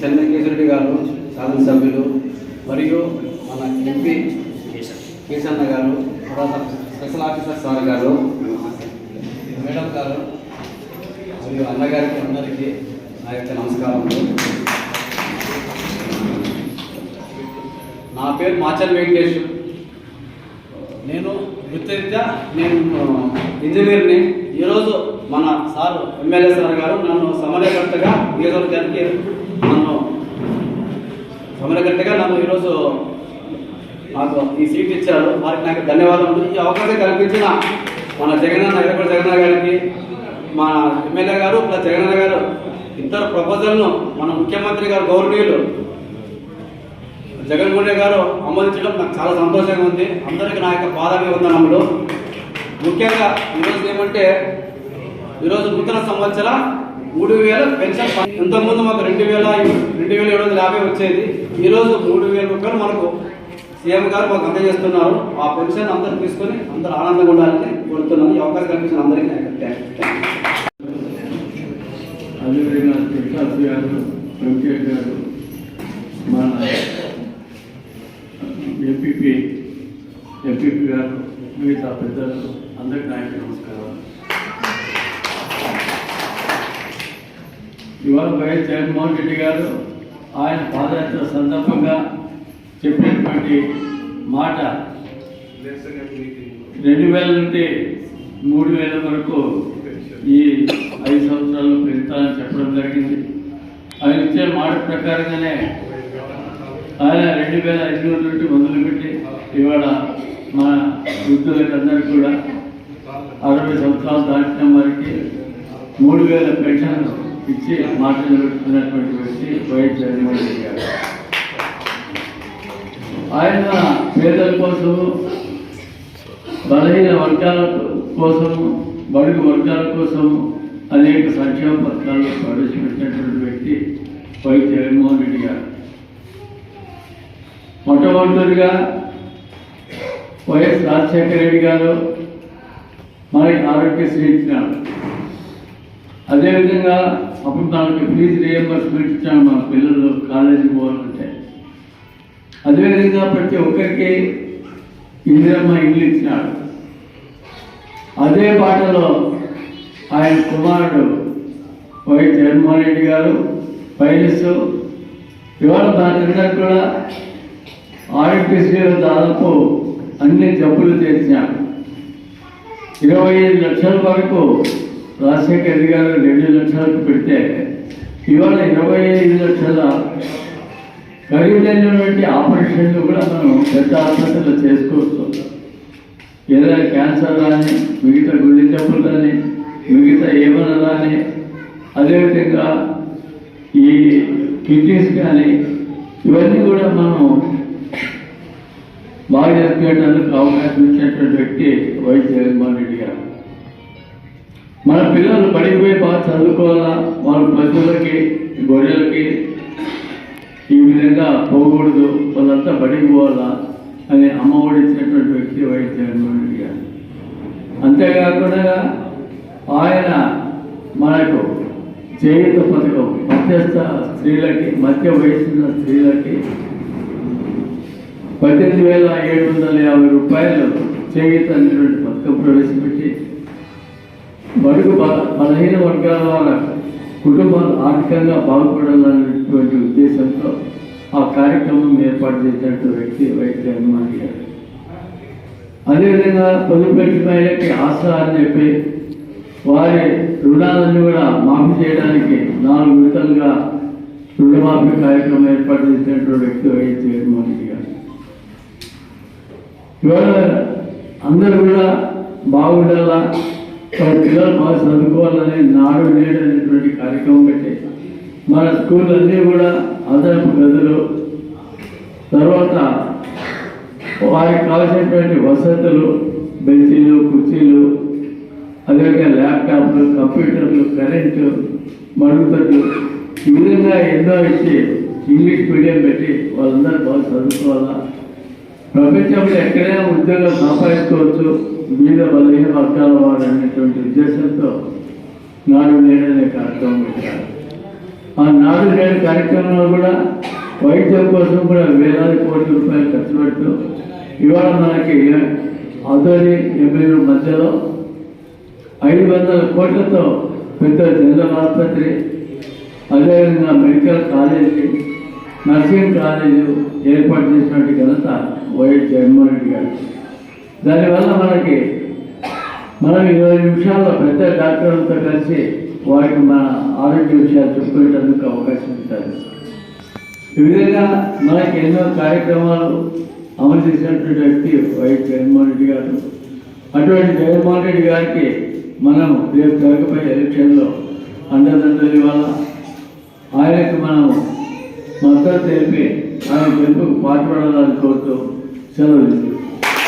చెన్నకేశ్వరెడ్డి గారు శాసనసభ్యులు మరియు మన ఎంపీ కేశన్న గారు తర్వాత స్పెషల్ ఆఫీసర్ సార్ గారు మేడం గారు మరియు అన్నగారికి అందరికీ నా యొక్క నమస్కారములు. నా పేరు మాచల్ వెంకటేష్. నేను వృత్తిరీత్యా నేను ఇంజనీర్ని. ఈరోజు మన సార్ ఎమ్మెల్యే సార్ గారు నన్ను సమరకర్తగా నియోజకవర్గానికి గమనగట్టగా నన్ను ఈరోజు నాకు ఈ సీట్ ఇచ్చారు. వారికి నాకు ధన్యవాదములు ఈ అవకాశం కల్పించిన మన జగనన్న ఎర్రపల్లి జగనన్న గారికి మా ఎమ్మెల్యే గారు ప్లస్ జగనన్న గారు ఇద్దరు ప్రపోజల్ను మన ముఖ్యమంత్రి గారు గౌరవనీయులు జగన్మోహన్ రెడ్డి గారు ఆమోదించడం నాకు చాలా సంతోషంగా ఉంది. అందరికీ నా యొక్క పాదాభివందనములు. ముఖ్యంగా ఈరోజు ఏమంటే ఈరోజు నూతన సంవత్సర మూడు వేల పెన్షన్ ఇంతకుముందు మాకు రెండు వేల రెండు వేల ఏడు వందల యాభై వచ్చేది. ఈరోజు మూడు వేల రూపాయలు మనకు సీఎం గారు మాకు అందజేస్తున్నారు. ఆ పెన్షన్ అందరూ తీసుకొని అందరూ ఆనందంగా ఉండాలని కోరుతున్నాను. ఈ అవకాశం కల్పించిన అందరికీ అదేవిధంగా గారు వెంకయ్య గారు మన ఎంపీపీ ఎంపీపీ గారు మిగతా పెద్దలు అందరికీ నాయకు నమస్కారం ఇవాళ వైఎస్ జగన్మోహన్ రెడ్డి గారు ఆయన పాదయాత్ర సందర్భంగా చెప్పినటువంటి మాట రెండు వేల నుండి మూడు వేల వరకు ఈ ఐదు సంవత్సరాలు పెంచుతానని చెప్పడం జరిగింది. ఆయన ఇచ్చే మాట ప్రకారంగానే ఆయన రెండు వేల ఐదు వందల నుండి మొదలుపెట్టి ఇవాళ మన వృద్ధులందరికీ కూడా అరవై సంవత్సరాలు దాటిన వారికి మూడు వేల పెన్షన్లు ఇచ్చి మాట నిలబెడుతున్నటువంటి వ్యక్తి వైఎస్ జగన్మోహన్ రెడ్డి గారు. ఆయన పేదల కోసం బలహీన వర్గాల కోసం బడుగు వర్గాల కోసం అనేక సంక్షేమ పథకాలు ప్రవేశపెట్టినటువంటి వ్యక్తి వైఎస్ జగన్మోహన్ రెడ్డి గారు. మొట్టమొదటిగా వైఎస్ రాజశేఖర రెడ్డి గారు మనకి ఆరోగ్యశ్రీ ఇచ్చినాడు అదేవిధంగా అప్పుడు దానికి ఫీజు రియంబర్స్మెంట్ ఇచ్చాము మన పిల్లలు కాలేజీకి పోవాలంటే. అదేవిధంగా ప్రతి ఒక్కరికి ఇందిరమ్మ ఇల్లు ఇచ్చినాడు. అదే పాటలో ఆయన కుమారుడు వై జగన్మోహన్ రెడ్డి గారు పయనిస్తూ ఇవాళ మనకందరికి కూడా ఆరోగ్యశ్రీలో దాదాపు అన్ని జబ్బులు తెచ్చినాడు ఇరవై ఐదు లక్షల వరకు రాజశేఖర రెడ్డి గారు రెండు లక్షలకు పెడితే ఇవాళ ఇరవై ఐదు లక్షల ఖరీదైనటువంటి ఆపరేషన్లు కూడా మనం పెద్ద ఆసుపత్రిలో చేసుకోవచ్చు. ఏదైనా క్యాన్సర్ కానీ మిగతా గుండె జబ్బులు కానీ మిగతా ఏమైనా కానీ అదేవిధంగా ఈ కిడ్నీస్ కానీ ఇవన్నీ కూడా మనం బాగా జరిపేయడానికి అవకాశం ఇచ్చినటువంటి వ్యక్తి వైఎస్ జగన్మోహన్ రెడ్డి గారు. మన పిల్లలు పడిపోయి బాగా చదువుకోవాలా? వాళ్ళ పశువులకి గొర్రెలకి ఈ విధంగా పోకూడదు. వాళ్ళంతా బడికి పోవాలా అని అమ్మ ఓడించినటువంటి వ్యక్తి వైఎస్ జగన్మోహన్ రెడ్డి గారు. అంతేకాకుండా ఆయన మనకు చేయుత పథకం మధ్యస్థ స్త్రీలకి మధ్య వయసున్న స్త్రీలకి పద్దెనిమిది వేల ఏడు వందల యాభై రూపాయలు చేయుత అనేటువంటి పథకం ప్రవేశపెట్టి బడుగు బలహీన వర్గాల కుటుంబాలు ఆర్థికంగా బాగుపడాలనేటువంటి ఉద్దేశంతో ఆ కార్యక్రమం ఏర్పాటు చేసినట్టు వ్యక్తి వైఎస్ జగన్మోహన్ గారు. అదేవిధంగా పొదుపుపెట్టి మహిళకి ఆశ అని చెప్పి వారి రుణాలను కూడా మాఫీ చేయడానికి నాలుగు విడతలుగా రుణమాఫీ కార్యక్రమం ఏర్పాటు చేసినటువంటి వ్యక్తి వైఎస్ జగన్మోహన్ రెడ్డి గారు. ఇవాళ అందరూ కూడా బాగుండాలా? వాళ్ళ పిల్లలు బాగా చదువుకోవాలని నాడు నేడు అనేటువంటి కార్యక్రమం పెట్టి మన స్కూళ్ళన్నీ కూడా అదనపు గదులు. తర్వాత వారికి కావాల్సినటువంటి వసతులు బెంచీలు కుర్చీలు అదేవిధంగా ల్యాప్టాప్లు కంప్యూటర్లు కరెంటు మరుగుదొడ్లు ఈ విధంగా ఎన్నో ఇచ్చి ఇంగ్లీష్ మీడియం పెట్టి వాళ్ళందరూ బాగా చదువుకోవాలా? ప్రపంచంలో ఎక్కడైనా ఉద్యోగం సంపాదించుకోవచ్చు. మీద బలహీన వర్గాల వారు అనేటువంటి ఉద్దేశంతో నాడు నేడనే కార్యక్రమం పెట్టారు. ఆ నాడు నేడు కార్యక్రమంలో కూడా వైద్యం కోసం కూడా వేలాది కోట్ల రూపాయలు ఖర్చు పెడుతూ ఇవాళ మనకి అదోని ఎమ్మెల్యే మధ్యలో ఐదు వందల కోట్లతో పెద్ద జనరల్ ఆసుపత్రి అదేవిధంగా మెడికల్ కాలేజీ నర్సింగ్ కాలేజీ ఏర్పాటు చేసినటువంటి ఘనత వైఎస్ జగన్మోహన్ రెడ్డి గారు దానివల్ల మనకి మనం ఇరవై నిమిషాల్లో పెద్ద డాక్టర్లతో కలిసి వారికి మన ఆరోగ్య విషయాలు చెప్పుకునేటందుకు అవకాశం ఉంటుంది ఈ విధంగా మనకి ఎన్నో కార్యక్రమాలు అమలు చేసినటువంటి వ్యక్తి వైఎస్ జగన్మోహన్ రెడ్డి గారు. అటువంటి జగన్మోహన్ రెడ్డి గారికి మనం రేపు జరగబోయే ఎలక్షన్లో అండదండలు ఇవ్వాల? ఆయనకు మనం మద్దతు తెలిపి ఆయన గెలుపుకు పాటుపడాలని కోరుతూ సెలవు